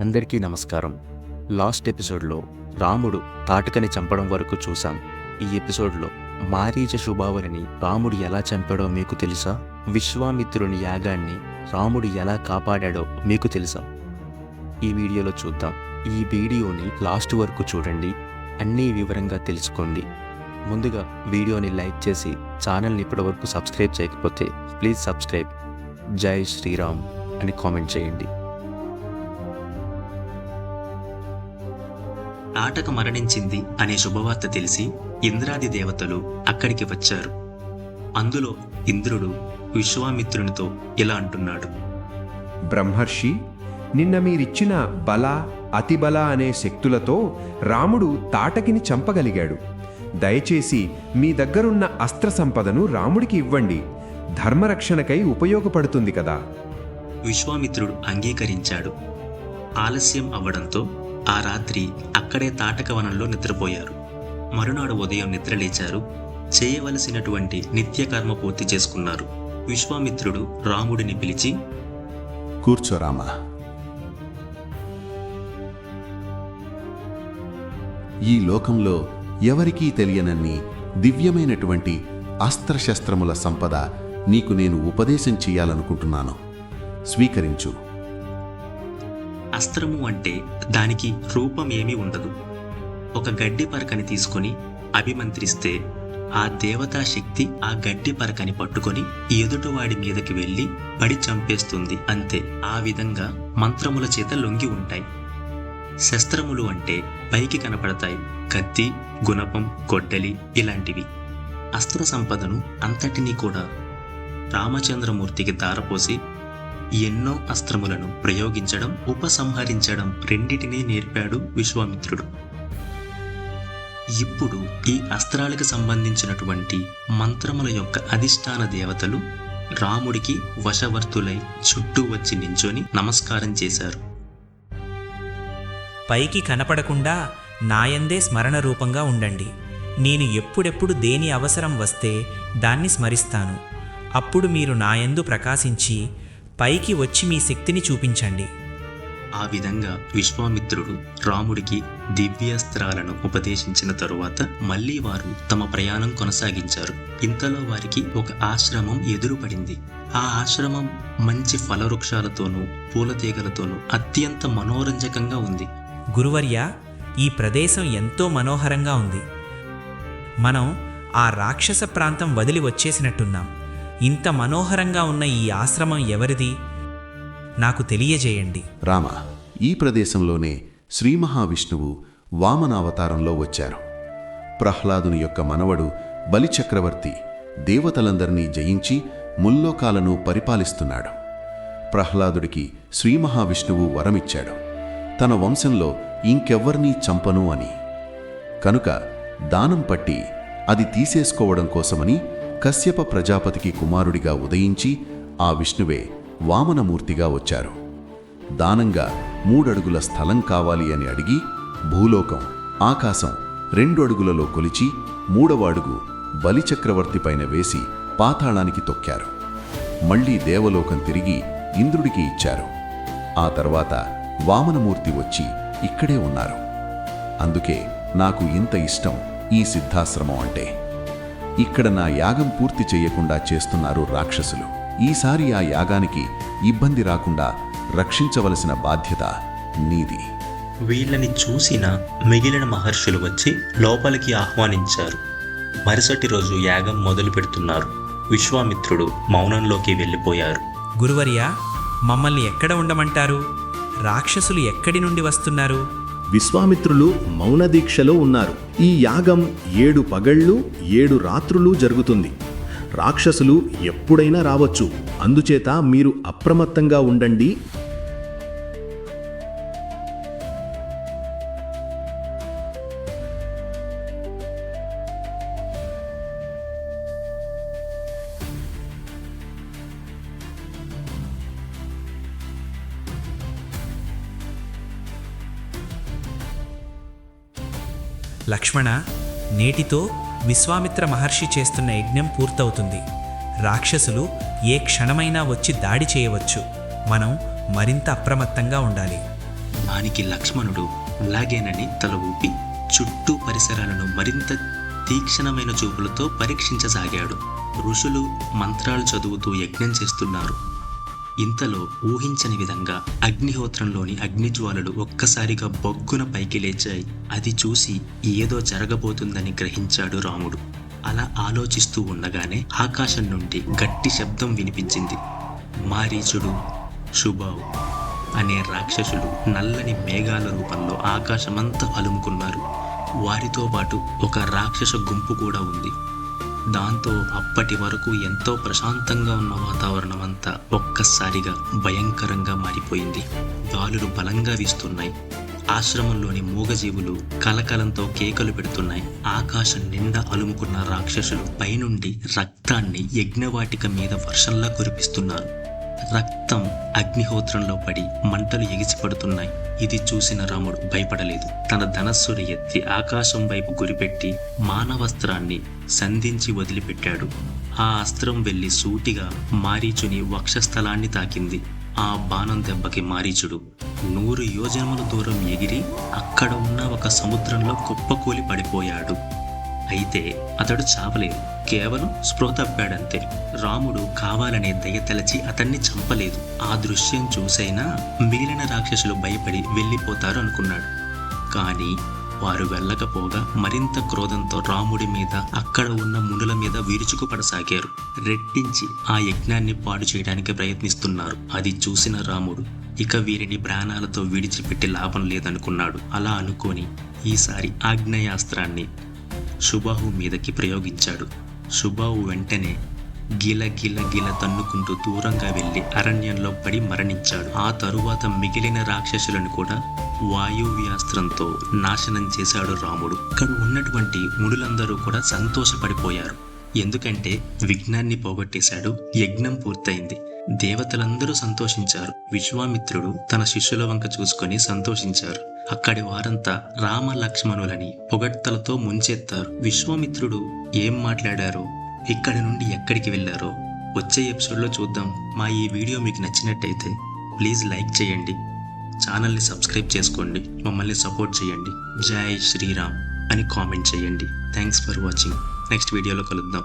అందరికీ నమస్కారం. లాస్ట్ ఎపిసోడ్లో రాముడు తాటకని చంపడం వరకు చూశాం. ఈ ఎపిసోడ్లో మారీచ శుభావరిని రాముడు ఎలా చంపాడో మీకు తెలుసా? విశ్వామిత్రుని యాగాన్ని రాముడు ఎలా కాపాడాడో మీకు తెలుసా? ఈ వీడియోలో చూద్దాం. ఈ వీడియోని లాస్ట్ వరకు చూడండి. అన్నీ వివరంగా తెలుసుకోండి. ముందుగా వీడియోని లైక్ చేసి ఛానల్ని ఇప్పటివరకు సబ్స్క్రైబ్ చేయకపోతే ప్లీజ్ సబ్స్క్రైబ్. జై శ్రీరామ్ అని కామెంట్ చేయండి. తాటక మరణించింది అనే శుభవార్త తెలిసి ఇంద్రాది దేవతలు అక్కడికి వచ్చారు. అందులో ఇంద్రుడు విశ్వామిత్రునితో ఇలా అంటున్నాడు. బ్రహ్మర్షి నిన్న మీరిచ్చిన బల అతిబల అనే శక్తులతో రాముడు తాటకిని చంపగలిగాడు. దయచేసి మీ దగ్గరున్న అస్త్ర సంపదను రాముడికి ఇవ్వండి. ధర్మరక్షణకై ఉపయోగపడుతుంది కదా. విశ్వామిత్రుడు అంగీకరించాడు. ఆలస్యం అవ్వడంతో ఆ రాత్రి అక్కడే తాటక వనంలో నిద్రపోయారు. మరునాడు ఉదయం నిద్రలేచారు. చేయవలసినటువంటి నిత్యకర్మ పూర్తి చేసుకున్నారు. విశ్వామిత్రుడు రాముడిని పిలిచి కూర్చో రామా. ఈ లోకంలో ఎవరికీ తెలియనన్ని దివ్యమైనటువంటి అస్త్రశస్త్రముల సంపద నీకు నేను ఉపదేశం చేయాలనుకుంటున్నాను. స్వీకరించు. అస్త్రము అంటే దానికి రూపం ఏమీ ఉండదు. ఒక గడ్డి పరకని తీసుకొని అభిమంత్రిస్తే ఆ దేవతా శక్తి ఆ గడ్డి పరకని పట్టుకొని ఎదుటివాడి మీదకి వెళ్ళి పడి చంపేస్తుంది. అంతే. ఆ విధంగా మంత్రముల చేత లొంగి ఉంటాయి. శస్త్రములు అంటే పైకి కనపడతాయి. కత్తి గుణపం గొడ్డలి ఇలాంటివి. అస్త్ర సంపదను అంతటినీ కూడా రామచంద్రమూర్తికి దారపోసి ఎన్నో అస్త్రములను ప్రయోగించడం ఉపసంహరించడం రెండిటినీ నేర్పాడు విశ్వామిత్రుడు. ఇప్పుడు ఈ అస్త్రాలకు సంబంధించినటువంటి మంత్రముల యొక్క అధిష్టాన దేవతలు రాముడికి వశవర్తులై చుట్టూ వచ్చి నించొని నమస్కారం చేశారు. పైకి కనపడకుండా నాయందే స్మరణ రూపంగా ఉండండి. నేను ఎప్పుడెప్పుడు దేని అవసరం వస్తే దాన్ని స్మరిస్తాను. అప్పుడు మీరు నాయందు ప్రకాశించి పైకి వచ్చి మీ శక్తిని చూపించండి. ఆ విధంగా విశ్వామిత్రుడు రాముడికి దివ్యాస్త్రాలను ఉపదేశించిన తరువాత మళ్ళీ వారు తమ ప్రయాణం కొనసాగించారు. ఇంతలో వారికి ఒక ఆశ్రమం ఎదురుపడింది. ఆ ఆశ్రమం మంచి ఫలవృక్షాలతోనూ పూలతీగలతోనూ అత్యంత మనోరంజకంగా ఉంది. గురువర్య ఈ ప్రదేశం ఎంతో మనోహరంగా ఉంది. మనం ఆ రాక్షస ప్రాంతం వదిలి వచ్చేసినట్టున్నాం. ఇంత మనోహరంగా ఉన్న ఈ ఆశ్రమం ఎవరిది? నాకు తెలియజేయండి. రామ ఈ ప్రదేశంలోనే శ్రీ మహావిష్ణువు వామనావతారంలో వచ్చారు. ప్రహ్లాదుని యొక్క మనవడు బలిచక్రవర్తి దేవతలందరినీ జయించి ముల్లోకాలను పరిపాలిస్తున్నాడు. ప్రహ్లాదుడికి శ్రీ మహావిష్ణువు వరమిచ్చాడు. తన వంశంలో ఇంకెవ్వర్నీ చంపను అని. కనుక దానం పట్టి అది తీసేసుకోవడం కోసమని కశ్యప ప్రజాపతికి కుమారుడిగా ఉదయించి ఆ విష్ణువే వామనమూర్తిగా వచ్చారు. దానంగా మూడడుగుల స్థలం కావాలి అని అడిగి భూలోకం ఆకాశం రెండు అడుగులలో కొలిచి మూడవ అడుగు బలిచక్రవర్తి పైన వేసి పాతాళానికి తొక్కారు. మళ్ళీ దేవలోకం తిరిగి ఇంద్రుడికి ఇచ్చారు. ఆ తర్వాత వామనమూర్తి వచ్చి ఇక్కడే ఉన్నారు. అందుకే నాకు ఇంత ఇష్టం ఈ సిద్ధాశ్రమం అంటే. ఇక్కడ నా యాగం పూర్తి చేయకుండా చేస్తున్నారు రాక్షసులు. ఈసారి ఆ యాగానికి ఇబ్బంది రాకుండా రక్షించవలసిన బాధ్యత నీది. వీళ్ళని చూసిన మిగిలిన మహర్షులు వచ్చి లోపలికి ఆహ్వానించారు. మరుసటి రోజు యాగం మొదలు పెడుతున్నారు. విశ్వామిత్రుడు మౌనంలోకి వెళ్ళిపోయారు. గురువర్య మమ్మల్ని ఎక్కడ ఉండమంటారు? రాక్షసులు ఎక్కడి నుండి వస్తున్నారు? విశ్వామిత్రులు మౌనదీక్షలో ఉన్నారు. ఈ యాగం ఏడు పగళ్ళు ఏడు రాత్రులు జరుగుతుంది. రాక్షసులు ఎప్పుడైనా రావచ్చు. అందుచేత మీరు అప్రమత్తంగా ఉండండి. లక్ష్మణ నేటితో విశ్వామిత్ర మహర్షి చేస్తున్న యజ్ఞం పూర్తవుతుంది. రాక్షసులు ఏ క్షణమైనా వచ్చి దాడి చేయవచ్చు. మనం మరింత అప్రమత్తంగా ఉండాలి. దానికి లక్ష్మణుడు అలాగేనని తల ఊపి చుట్టూ పరిసరాలను మరింత తీక్షణమైన చూపులతో పరీక్షించసాగాడు. ఋషులు మంత్రాలు చదువుతూ యజ్ఞం చేస్తున్నారు. ఇంతలో ఊహించని విధంగా అగ్నిహోత్రంలోని అగ్నిజ్వాలలు ఒక్కసారిగా బొగ్గున పైకి లేచాయి. అది చూసి ఏదో జరగబోతుందని గ్రహించాడు రాముడు. అలా ఆలోచిస్తూ ఉండగానే ఆకాశం నుండి గట్టి శబ్దం వినిపించింది. మారీచుడు శుభావు అనే రాక్షసుడు నల్లని మేఘాల రూపంలో ఆకాశమంతా అలుముకున్నారు. వారితో పాటు ఒక రాక్షస గుంపు కూడా ఉంది. దాంతో అప్పటి వరకు ఎంతో ప్రశాంతంగా ఉన్న వాతావరణం అంతా ఒక్కసారిగా భయంకరంగా మారిపోయింది. గాలులు బలంగా వీస్తున్నాయి. ఆశ్రమంలోని మూగజీవులు కలకలంతో కేకలు పెడుతున్నాయి. ఆకాశం నిండా అలుముకున్న రాక్షసులు పైనుండి రక్తాన్ని యజ్ఞవాటిక మీద వర్షంలా కురిపిస్తున్నారు. రక్తం అగ్నిహోత్రంలో పడి మంటలు ఎగిసిపడుతున్నాయి. ఇది చూసిన రాముడు భయపడలేదు. తన ధనస్సుని ఎత్తి ఆకాశం వైపు గురిపెట్టి మానవస్త్రాన్ని సంధించి వదిలిపెట్టాడు. ఆ అస్త్రం వెళ్ళి సూటిగా మారీచుని వక్షస్థలాన్ని తాకింది. ఆ బాణం దెబ్బకి మారీచుడు నూరు యోజనముల దూరం ఎగిరి అక్కడ ఉన్న ఒక సముద్రంలో కుప్పకూలి పడిపోయాడు. అయితే అతడు చావలేదు. కేవలం స్పృహ తప్పాడంతే రాముడు కావాలనే దయ తలచి అతన్ని చంపలేదు. ఆ దృశ్యం చూసైనా మిగిలిన రాక్షసులు భయపడి వెళ్ళిపోతారు అనుకున్నాడు. కానీ వారు వెళ్ళకపోగా మరింత క్రోధంతో రాముడి మీద అక్కడ ఉన్న మునుల మీద విరుచుకుపడసాగారు. రెట్టించి ఆ యజ్ఞాన్ని పాడు చేయడానికి ప్రయత్నిస్తున్నారు. అది చూసిన రాముడు ఇక వీరిని ప్రాణాలతో విడిచిపెట్టి లాభం లేదనుకున్నాడు. అలా అనుకొని ఈసారి ఆగ్నేయాస్త్రాన్ని సుబాహు మీదకి ప్రయోగించాడు. సుబాహు వెంటనే గిల గిల గిల తన్నుకుంటూ దూరంగా వెళ్ళి అరణ్యంలో పడి మరణించాడు. ఆ తరువాత మిగిలిన రాక్షసులను కూడా వాయువ్యాస్త్రంతో నాశనం చేశాడు రాముడు. ఇక్కడ ఉన్నటువంటి ముడులందరూ కూడా సంతోషపడిపోయారు. ఎందుకంటే విఘ్నాన్ని పోగొట్టేశాడు యజ్ఞం పూర్తయింది. దేవతలందరూ సంతోషించారు. విశ్వామిత్రుడు తన శిష్యుల వంక చూసుకొని సంతోషించారు. అక్కడి వారంతా రామ లక్ష్మణులని పొగడ్తలతో ముంచెత్తారు. విశ్వామిత్రుడు ఏం మాట్లాడారో ఇక్కడి నుండి ఎక్కడికి వెళ్ళారో వచ్చే ఎపిసోడ్లో చూద్దాం. మా ఈ వీడియో మీకు నచ్చినట్టయితే ప్లీజ్ లైక్ చేయండి. ఛానల్ని సబ్స్క్రైబ్ చేసుకోండి. మమ్మల్ని సపోర్ట్ చేయండి. జై శ్రీరామ్ అని కామెంట్ చేయండి. Thanks for watching. నెక్స్ట్ వీడియోలో కలుద్దాం.